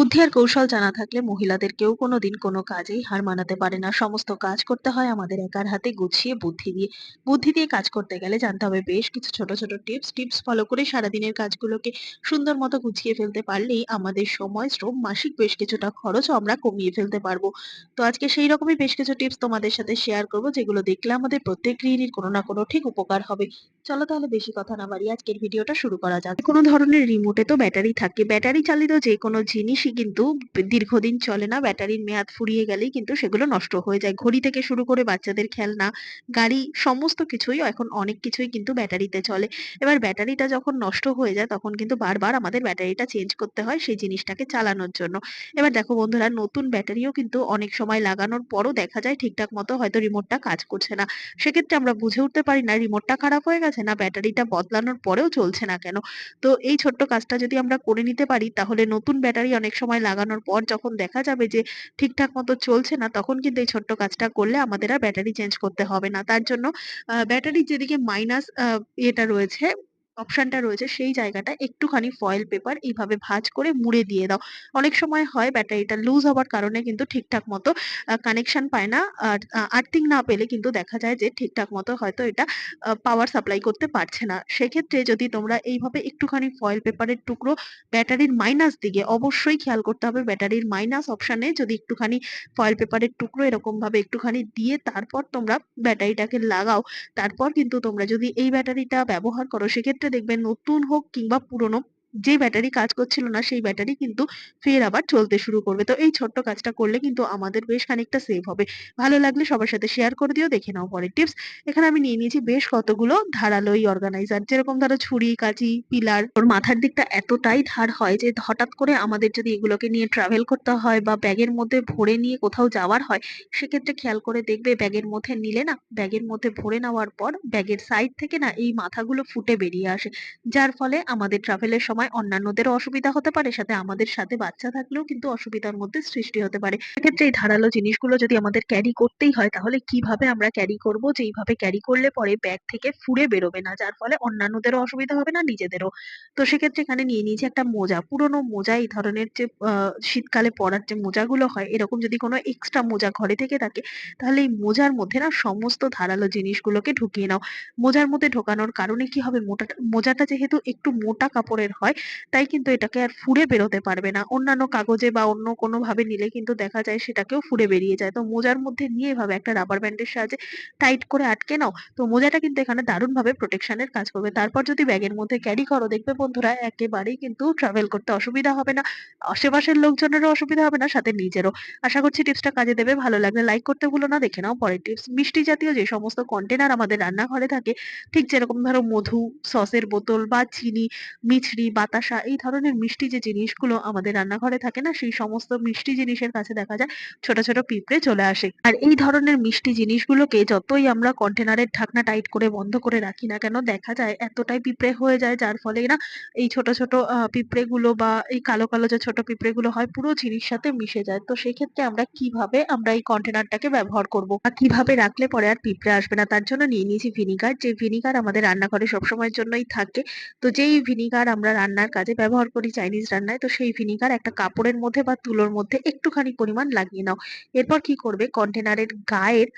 বুদ্ধি আর কৌশল জানা থাকলে মহিলাদের কেউ কোনোদিন কোনো কাজেই হার মানাতে পারে না। সমস্ত কাজ করতে হয় আমাদের একার হাতে গুছিয়ে বুদ্ধি দিয়ে। বুদ্ধি দিয়ে কাজ করতে গেলে জানতে হবে বেশ কিছু ছোট ছোট টিপস। টিপস ফলো করে সারাদিনের কাজগুলোকে সুন্দর মতো গুছিয়ে ফেলতে পারলেই আমাদের সময়, শ্রম, মাসিক বেশ কিছুটা খরচও আমরা কমিয়ে ফেলতে পারব। তো আজকে সেই রকমই বেশ কিছু টিপস তোমাদের সাথে শেয়ার করব, যেগুলো দেখলে আমাদের প্রত্যেক গৃহিণীর কোনো না কোনো ঠিক উপকার হবে। চলো তাহলে বেশি কথা না বাড়িয়ে আজকের ভিডিওটা শুরু করা যাক। কোনো ধরনের রিমোটে তো ব্যাটারি থাকে। ব্যাটারি চালিত যে কোনো জিনিসই কিন্তু দীর্ঘদিন চলে না, ব্যাটারির মেয়াদ ফুরিয়ে গেলেই কিন্তু সেগুলো নষ্ট হয়ে যায়। ঘড়ি থেকে শুরু করে বাচ্চাদের খেলনা, গাড়ি, সমস্ত কিছুই এখন অনেক কিছুই কিন্তু ব্যাটারিতে চলে। এবার ব্যাটারিটা যখন নষ্ট হয়ে যায় তখন কিন্তু বারবার আমাদের ব্যাটারিটা চেঞ্জ করতে হয় সেই জিনিসটাকে চালানোর জন্য। এবার দেখো বন্ধুরা, নতুন ব্যাটারিও কিন্তু অনেক সময় লাগানোর পরও দেখা যায় ঠিকঠাক মতো হয়তো রিমোটটা কাজ করছে না। সেক্ষেত্রে আমরা বুঝে উঠতে পারি না রিমোটটা খারাপ হয়ে গেছে না ব্যাটারিটা বদলানোর পরেও চলছে না কেন? তো এই ছোট্ট কাজটা যদি আমরা করে নিতে পারি, তাহলে নতুন ব্যাটারি অনেক সময় লাগানোর পর যখন দেখা যাবে যে ঠিকঠাক মতো চলছে না, তখন কিন্তু এই ছোট্ট কাজটা করলে আমাদের আর ব্যাটারি চেঞ্জ করতে হবে না। তার জন্য ব্যাটারির যেদিকে মাইনাস এটা রয়েছে অপশনটা রয়েছে সেই জায়গাটা একটুখানি ফয়েল পেপার এইভাবে ভাঁজ করে মুড়ে দিয়ে দাও। অনেক সময় হয় ব্যাটারিটা লুজ হওয়ার কারণে কিন্তু ঠিকঠাক মতো কানেকশন পায় না। আর আর্থিং না পেলে কিন্তু দেখা যায় যে ঠিকঠাক মতো হয়তো এটা পাওয়ার সাপ্লাই করতে পারছে না। সেক্ষেত্রে যদি তোমরা এইভাবে একটুখানি ফয়েল পেপারের টুকরো ব্যাটারির মাইনাস দিকে অবশ্যই খেয়াল করতে হবে। ব্যাটারির মাইনাস অপশনে যদি একটুখানি ফয়েল পেপারের টুকরো এরকম ভাবে একটুখানি দিয়ে তারপর তোমরা ব্যাটারিটাকে লাগাও, তারপর কিন্তু তোমরা যদি এই ব্যাটারিটা ব্যবহার করো, সেক্ষেত্রে দেখবে নতুন হোক কিংবা পুরনো যে ব্যাটারি কাজ করছিল না, সেই ব্যাটারি কিন্তু ফের আবার চলতে শুরু করবে। তো এই ছোট্ট কাজটা করলে কিন্তু আমাদের বেশ খানিকটা সেভ হবে। ভালো লাগলে সবার সাথে শেয়ার করে দিও, দেখে নাও পরের টিপস এখানে আমি নিয়ে নিয়েছি বেশ কতগুলো ধারালো এই অর্গানাইজার যেরকম ধরো ছুরি, কাঁচি, পিলার, ওর মাথার দিকটা এতটাই ধার হয় যে হঠাৎ করে আমাদের যদি এগুলোকে নিয়ে ট্রাভেল করতে হয় বা ব্যাগের মধ্যে ভরে নিয়ে কোথাও যাওয়ার হয়, সেক্ষেত্রে খেয়াল করে দেখবে ব্যাগের মধ্যে নিলে না, ব্যাগের মধ্যে ভরে নেওয়ার পর ব্যাগের সাইড থেকে না এই মাথাগুলো ফুটে বেরিয়ে আসে। যার ফলে আমাদের ট্রাভেলের সময় অন্যান্যদেরও অসুবিধা হতে পারে, সাথে আমাদের সাথে বাচ্চা থাকলেও কিন্তু অসুবিধার মধ্যে সৃষ্টি হতে পারে। সেক্ষেত্রে এই ধারালো জিনিসগুলো যদি আমাদের ক্যারি করতেই হয়, তাহলে কীভাবে আমরা ক্যারি করব যে এইভাবে ক্যারি করলে পরে ব্যাগ থেকে ফুড়ে বেরোবে না, যার ফলে অন্যান্যদেরও অসুবিধা হবে না, নিজেদেরও? তো সেক্ষেত্রে এখানে নিয়ে নিয়েছি একটা মোজা। পুরোনো মোজা, এই ধরনের যে শীতকালে পরার যে মোজাগুলো হয়, এরকম যদি কোনো এক্সট্রা মোজা ঘরে থেকে থাকে, তাহলে এই মোজার মধ্যে না সমস্ত ধারালো জিনিসগুলোকে ঢুকিয়ে নাও। মোজার মধ্যে ঢোকানোর কারণে কি হবে? মোটাটা, মোজাটা যেহেতু একটু মোটা কাপড়ের হয় তাই কিন্তু এটাকে আর ফুঁড়ে বেরোতে পারবে না। অন্যান্য কাগজে বা অন্য কোনো ভাবে নিলে কিন্তু দেখা যায় সেটাকেও ফুঁড়ে বেরিয়ে যায়। তো মোজার মধ্যে নিয়ে এভাবে একটা রাবার ব্যান্ডের সাহায্যে টাইট করে আটকে নাও, তো মোজাটা কিন্তু এখানে দারুণ ভাবে প্রোটেকশনের কাজ করবে। তারপর যদি ব্যাগের মধ্যে ক্যারি করো, দেখবে বন্ধুরা একেবারেই কিন্তু ট্রাভেল করতে অসুবিধা হবে না। আশেপাশের লোকজনেরও অসুবিধা হবে না, সাথে নিজেরও। আশা করছি টিপসটা কাজে দেবে, ভালো লাগলে লাইক করতে ভুলো না, দেখে নাও পরের টিপস মিষ্টি জাতীয় যে সমস্ত কন্টেনার আমাদের রান্নাঘরে থাকে, ঠিক যেরকম ধরো মধু সসের বোতল বা চিনি, মিছরি বাতাসা, এই ধরনের মিষ্টি যে জিনিসগুলো আমাদের রান্নাঘরে থাকে না, সেই সমস্ত মিষ্টি জিনিসের কাছে দেখা যায়, ছোট ছোট পিঁপড়ে চলে আসে। আর এই ধরনের মিষ্টি জিনিসগুলোকে যতই আমরা কন্টেনারের ঢাকনা টাইট করে বন্ধ করে রাখি না কেন, দেখা যায় এতটাই পিঁপড়ে হয়ে যায়, যার ফলে না এই ছোট ছোট পিঁপড়ে গুলো বা এই কালো কালো যে ছোট পিঁপড়ে গুলো হয়, পুরো জিনিস সাথে মিশে যায়। তো সেক্ষেত্রে আমরা কীভাবে আমরা এই কন্টেনারটাকে ব্যবহার করব? বা কীভাবে রাখলে পরে আর পিঁপড়ে আসবে না? তার জন্য নিয়ে নিয়েছি ভিনিগার, যে ভিনিগার আমাদের রান্নাঘরে সবসময়ের জন্যই থাকে। তো যেই ভিনিগার আমরা রান্নার কাজে ব্যবহার করি চাইনিজ রান্নায়, তো সেই ভিনিগার একটা কাপড়ের মধ্যে বা তুলোর মধ্যে একটুখানি পরিমাণ লাগিয়ে নাও। এরপর কি করবে? কন্টেনারের গায়ের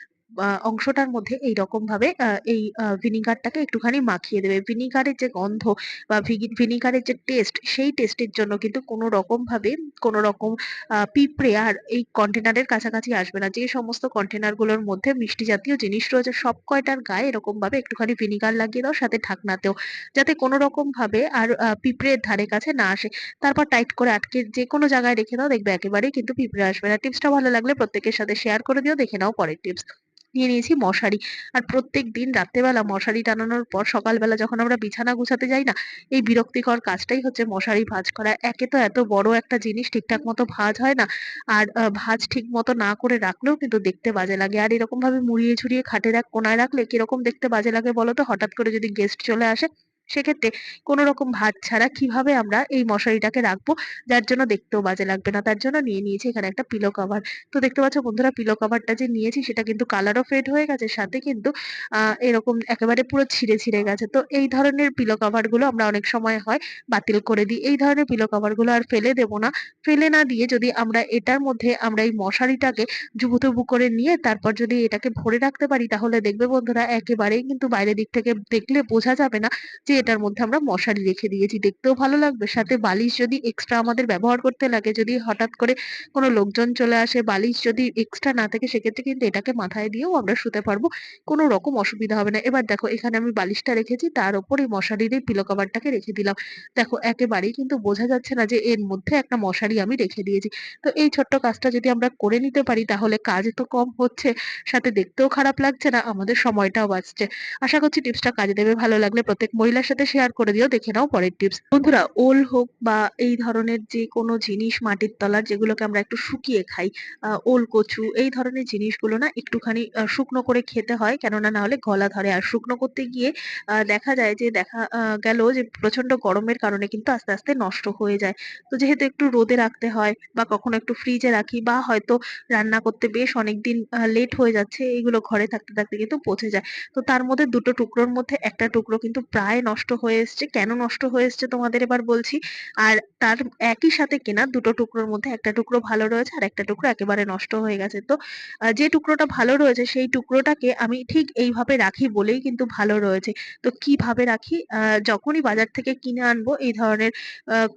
অংশটার মধ্যে এইরকম ভাবে এই ভিনিগারটাকে একটুখানি মাখিয়ে দেবে। ভিনিগারের যে গন্ধ বা ভিনিগারের যে টেস্ট সেই টেস্টের জন্য কিন্তু কোনো রকম ভাবে কোনো রকম পিঁপড়ে আর এই কন্টেনারের কাছাকাছি আসবে না। যে সমস্ত কন্টেনারগুলোর মধ্যে মিষ্টি জাতীয় জিনিস রয়েছে, সব কয়টার গায়ে এরকম ভাবে একটুখানি ভিনিগার লাগিয়ে দাও, সাথে ঢাকনাতেও। যাতে কোনো রকম ভাবে আর পিঁপড়ের ধারে কাছে না আসে। তারপর টাইট করে আটকে যে কোনো জায়গায় রেখে দাও, দেখবে একেবারেই কিন্তু পিঁপড়ে আসবে না। টিপসটা ভালো লাগলে প্রত্যেকের সাথে শেয়ার করে দিও, দেখে নাও পরের টিপস নিয়ে নিয়েছি মশারি। আর প্রত্যেক দিন রাত্রেবেলা মশারি টানানোর পর সকালবেলা যখন আমরা বিছানা গুছাতে যাই না, এই বিরক্তিকর কাজটাই হচ্ছে মশারি ভাঁজ করা। একে তো এত বড় একটা জিনিস ঠিকঠাক মতো ভাঁজ হয় না, আর ভাঁজ ঠিক মতো না করে রাখলেও কিন্তু দেখতে বাজে লাগে। আর এরকম ভাবে মুড়িয়ে ঝুড়িয়ে খাটের এক কোনায় রাখলে কীরকম দেখতে বাজে লাগে বলো তো? হঠাৎ করে যদি গেস্ট চলে আসে সেক্ষেত্রে কোনো রকম ভাত ছাড়া কীভাবে আমরা এই মশারিটাকে রাখব? যার জন্য দেখতেও বাজে লাগবে না। তার জন্য নিয়ে নিয়েছি এখানে একটা পিলো কভার তো দেখতে পাচ্ছ বন্ধুরা পিলো কভারটা যে নিয়েছি সেটা কিন্তু কালারও ফেড হয়ে গেছে, সাথে কিন্তু এরকম একেবারে পুরো ছিঁড়ে ছিঁড়ে গেছে। তো এই ধরনের পিলো কভারগুলো আমরা অনেক সময় হয় বাতিল করে দিই। এই ধরনের পিলো কভারগুলো আর ফেলে দেবো না। ফেলে না দিয়ে যদি আমরা এটার মধ্যে আমরা এই মশারিটাকে জুবুথুবু করে নিয়ে তারপর যদি এটাকে ভরে রাখতে পারি, তাহলে দেখবে বন্ধুরা একেবারেই কিন্তু বাইরের দিক থেকে দেখলে বোঝা যাবে না যে এটার মধ্যে আমরা মশারি রেখে দিয়েছি। দেখতেও ভালো লাগবে। সাথে বালিশ যদি এক্সট্রা আমাদের ব্যবহার করতে লাগে, যদি হঠাৎ করে কোনো লোকজন চলে আসে, বালিশ যদি এক্সট্রা না থাকে, সেক্ষেত্রে কিন্তু এটাকে মাথায় দিয়েও আমরা শুতে পারব। কোনো রকম অসুবিধা হবে না। এবার দেখো, এখানে আমি বালিশটা রেখেছি, তার এই মশারির এই পিলো কভারটাকে রেখে দিলাম। দেখো, একেবারেই কিন্তু বোঝা যাচ্ছে না যে এর মধ্যে একটা মশারি আমি রেখে দিয়েছি। তো এই ছোট্ট কাজটা যদি আমরা করে নিতে পারি, তাহলে কাজ তো কম হচ্ছে। সাথে দেখতেও খারাপ লাগছে না, আমাদের সময়টাও বাঁচছে। আশা করছি টিপসটা কাজে দেবে, ভালো লাগলে প্রত্যেক মহিলার সাথে শেয়ার করে দিও, দেখে নাও পরের টিপস বন্ধুরা, ওল হোক বা এই ধরনের যে কোনো জিনিস মাটির তলার যেগুলোকে আমরা একটু শুকিয়ে খাই ওল কচু, এই ধরনের জিনিসগুলো না একটুখানি শুকনো করে খেতে হয়, কেননা না হলে গলা ধরে। আর শুকনো করতে গিয়ে দেখা যায় যে দেখা গেল যে প্রচণ্ড গরমের কারণে কিন্তু আস্তে আস্তে নষ্ট হয়ে যায়। তো যেহেতু একটু রোদে রাখতে হয় বা কখনো একটু ফ্রিজে রাখি বা হয়তো রান্না করতে বেশ অনেকদিন লেট হয়ে যাচ্ছে এইগুলো ঘরে থাকতে থাকতে কিন্তু পচে যায়। তো তার মধ্যে দুটো টুকরোর মধ্যে একটা টুকরো কিন্তু প্রায় নষ্ট হয়ে এসছে, কেন নষ্ট হয়ে এসছে তোমাদের এবার বলছি। আর তার একই সাথে কেনা দুটো টুকরোর মধ্যে একটা টুকরো ভালো রয়েছে আর একটা টুকরো একেবারে নষ্ট হয়ে গেছে। তো যে টুকরোটা ভালো রয়েছে সেই টুকরোটাকে আমি ঠিক এইভাবে রাখি বলেই কিন্তু ভালো রয়েছে। তো কীভাবে রাখি? যখনই বাজার থেকে কিনে আনব এই ধরনের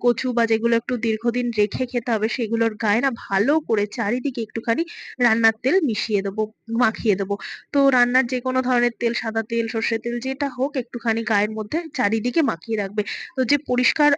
কচু বা যেগুলো একটু দীর্ঘদিন রেখে খেতে হবে সেগুলোর গায়ে না ভালো করে চারিদিকে একটুখানি রান্নার তেল মিশিয়ে দেবো, মাখিয়ে দেবো। তো রান্নার যে কোনো ধরনের তেল, সাদা তেল, সর্ষের তেল, যেটা হোক একটুখানি গায়ের মধ্যে চারিদিকে মাখিয়ে রাখবে। তো যে পরিষ্কার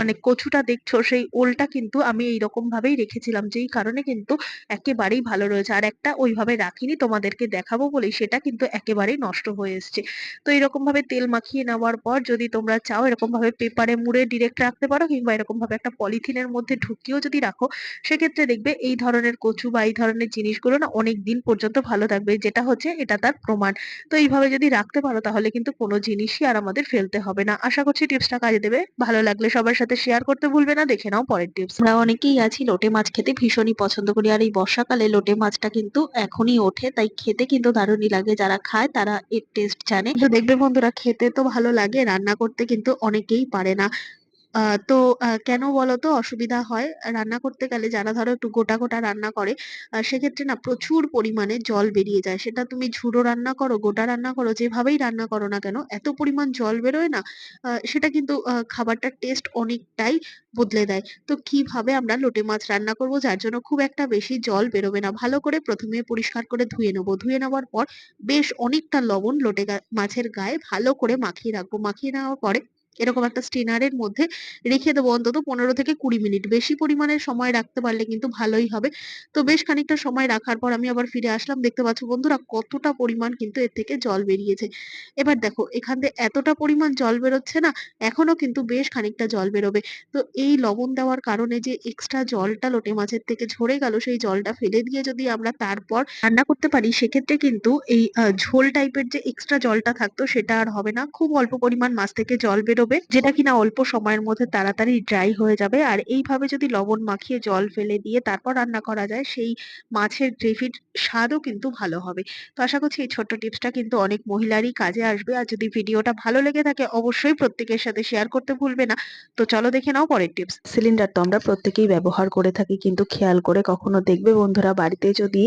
মানে কচুটা দেখছ, সেই ওলটা কিন্তু আমি এইরকম ভাবেই রেখেছিলাম, যেই কারণে কিন্তু একেবারেই ভালো রয়েছে। আর একটা ওইভাবে রাখিনি, তোমাদেরকে দেখাবো বলেই সেটা কিন্তু একেবারেই নষ্ট হয়ে এসেছে। তো এরকম ভাবে তেল মাখিয়ে নেওয়ার পর যদি তোমরা চাও এরকম ভাবে পেপারে মুড়ে ডিরেক্ট রাখতে পারো, কিংবা এরকম ভাবে একটা পলিথিনের মধ্যে ঢুকিয়েও যদি রাখো, সেক্ষেত্রে দেখবে এই ধরনের কচু বা এই ধরনের জিনিসগুলো না অনেক দিন পর্যন্ত ভালো থাকবে, যেটা হচ্ছে এটা তার প্রমাণ। তো এইভাবে যদি রাখতে পারো, তাহলে কিন্তু কোনো জিনিসই আর আমাদের ফেলতে হবে না। আশা করছি টিপসটা কাজে দেবে। ভালো লাগলে সবার সাথে শেয়ার করতে ভুলবে না। দেখে নাও পরের টিপস আমরা অনেকেই আছি লোটে মাছ খেতে ভীষণই পছন্দ করি। আর এই বর্ষাকালে লোটে মাছটা কিন্তু এখনই ওঠে। তাই খেতে কিন্তু দারুণই লাগে। যারা খায় তারা এর টেস্ট জানে। দেখবে বন্ধুরা, খেতে তো ভালো লাগে, রান্না করতে কিন্তু অনেকেই পারে না। আহ তো আহ কেন বলতো অসুবিধা হয়। রান্না করতে গেলে যারা ধরো একটু গোটা গোটা রান্না করে সেক্ষেত্রে না প্রচুর পরিমাণে জল বেরিয়ে যায়। সেটা তুমি ঝুড়ো রান্না করো, গোটা রান্না করো, যেভাবেই রান্না করো না কেন, এত পরিমাণ জল বেরোয় না সেটা কিন্তু খাবারটার টেস্ট অনেকটাই বদলে দেয়। তো কীভাবে আমরা লোটে মাছ রান্না করব, যার জন্য খুব একটা বেশি জল বেরোবে না। ভালো করে প্রথমে পরিষ্কার করে ধুয়ে নেব। ধুয়ে নেওয়ার পর বেশ অনেকটা লবণ লোটে মাছের গায়ে ভালো করে মাখিয়ে রাখব। মাখিয়ে নেওয়ার পরে এরকম একটা স্টেনারের মধ্যে রেখে দেবো অন্তত পনেরো থেকে কুড়ি মিনিট। বেশি পরিমাণে সময় রাখতে পারলে কিন্তু ভালোই হবে। তো বেশ খানিকটা সময় রাখার পর আমি আবার ফিরে আসলাম। দেখতে পাচ্ছ বন্ধুরা কতটা পরিমাণ কিন্তু এর থেকে জল বেরিয়েছে। এবার দেখো, এখান থেকে এতটা পরিমাণ জল বেরোচ্ছে না এখনও কিন্তু বেশ খানিকটা জল বেরোবে। তো এই লবণ দেওয়ার কারণে যে এক্সট্রা জলটা লোটে মাছের থেকে ঝরে গেল, সেই জলটা ফেলে দিয়ে যদি আমরা তারপর রান্না করতে পারি, সেক্ষেত্রে কিন্তু এই ঝোল টাইপের যে এক্সট্রা জলটা থাকতো, সেটা আর হবে না। খুব অল্প পরিমাণ মাছ থেকে জল বেরোবে, যেটা কিনা অল্প সময়ের মধ্যে তাড়াতাড়ি ড্রাই হয়ে যাবে। আর এইভাবে যদি লবণ মাখিয়ে জল ফেলে দিয়ে তারপর রান্না করা যায়, সেই মাছের গ্রেভির স্বাদও কিন্তু ভালো হবে। তো আশা করছি এই ছোট্ট টিপসটা কিন্তু অনেক মহিলারই কাজে আসবে। আর যদি ভিডিওটা ভালো লেগে থাকে, অবশ্যই প্রত্যেকের সাথে শেয়ার করতে ভুলবে না। তো চলো দেখে নাও পরের টিপস সিলিন্ডার তো আমরা প্রত্যেকেই ব্যবহার করে থাকি, কিন্তু খেয়াল করে কখনো দেখবে বন্ধুরা, বাড়িতে যদি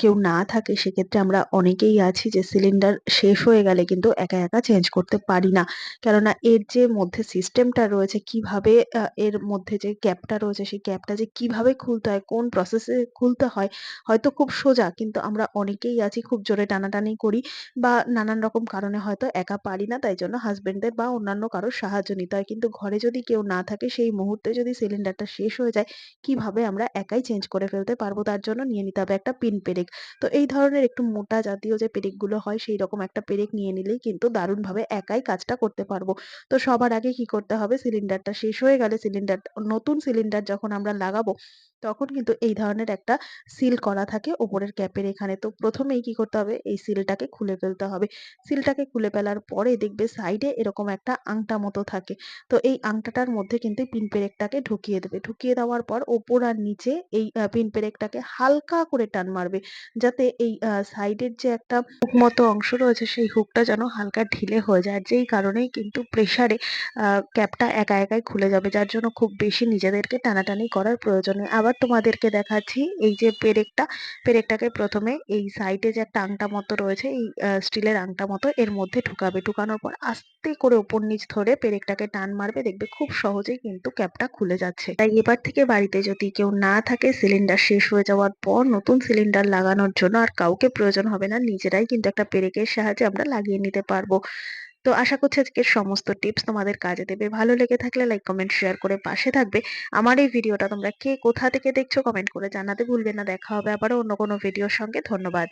কেউ না থাকে, সেক্ষেত্রে আমরা অনেকেই আছি যে সিলিন্ডার শেষ হয়ে গেলে কিন্তু একা একা চেঞ্জ করতে পারি না। কেননা এর যে মধ্যে সিস্টেমটা রয়েছে, কীভাবে এর মধ্যে যে ক্যাপটা রয়েছে, সেই ক্যাপটা যে কীভাবে খুলতে হয়, কোন প্রসেসে খুলতে হয়, হয়তো খুব সোজা, কিন্তু আমরা অনেকেই আছি, খুব জোরে টানাটানি করি বা নানান রকম কারণে হয়তো একা পারি না, তাই জন্য হাজবেন্ডের বা অন্যান্য কারোর সাহায্য নিতে হয়। কিন্তু ঘরে যদি কেউ না থাকে, সেই মুহূর্তে যদি সিলিন্ডারটা শেষ হয়ে যায়, কীভাবে আমরা একাই চেঞ্জ করে ফেলতে পারব, তার জন্য নিয়ে নিতে হবে একটা পিন পেরেক। তো এই ধরনের একটু মোটা জাতীয় যে পেরেকগুলো হয় সেই রকম একটা পেরেক নিয়ে নিলেই কিন্তু দারুণভাবে একাই কাজটা করতে পারব। তো সবার আগে কি করতে হবে? সিলিন্ডারটা শেষ হয়ে গেলে সিলিন্ডার নতুন সিলিন্ডার যখন আমরা লাগাবো তখন কিন্তু এই ধরনের একটা সিল করা থাকে ওপরের ক্যাপের এখানে। তো প্রথমেই কি করতে হবে? এই সিলটাকে খুলে ফেলতে হবে। সিলটাকে খুলে ফেলার পরে দেখবে সাইডে এরকম একটা আংটা মতো থাকে। তো এই আংটাটার মধ্যে কিন্তু পিন পেরেকটাকে ঢুকিয়ে দেবে। ঢুকিয়ে দেওয়ার পর ওপর আর নিচে এই পিন পেরেকটাকে হালকা করে টান মারবে। যাতে এই সাইডের যে একটা হুক মতো অংশ রয়েছে সেই হুকটা যেন হালকা ঢিলে হয়ে যায়। যেই কারণেই কিন্তু প্রেশারে ক্যাপটা একা একাই খুলে যাবে। যার জন্য খুব বেশি নিজেদেরকে টানাটানি করার প্রয়োজন নেই। আবার তোমাদেরকে দেখাচ্ছি এই যে পেরেকটা, পেরেকটাকে ১ম এ এই সাইডে যে একটা আংটা মতো রয়েছে এই স্টিলের আংটা মতো এর মধ্যে ঢুকাবে। ঢুকানোর পর আস্তে করে ওপর নিচ ধরে পেরেকটাকে টান মারবে। দেখবে খুব সহজেই কিন্তু ক্যাপটা খুলে যাচ্ছে। তাই এবার থেকে বাড়িতে যদি কেউ না থাকে সিলিন্ডার শেষ হয়ে যাওয়ার পর নতুন সিলিন্ডার লাগানোর জন্য আর কাউকে প্রয়োজন হবে না। নিজেরাই কিন্তু একটা পেরেকের সাহায্যে আমরা লাগিয়ে নিতে পারব। তো আশা করছি আজকের সমস্ত টিপস তোমাদের কাজে দেবে। ভালো লেগে থাকলে লাইক, কমেন্ট, শেয়ার করে পাশে থাকবে। আমার এই ভিডিওটা তোমরা কে কোথা থেকে দেখছ কমেন্ট করে জানাতে ভুলবে না। দেখা হবে আবারও অন্য কোনো ভিডিওর সঙ্গে। ধন্যবাদ।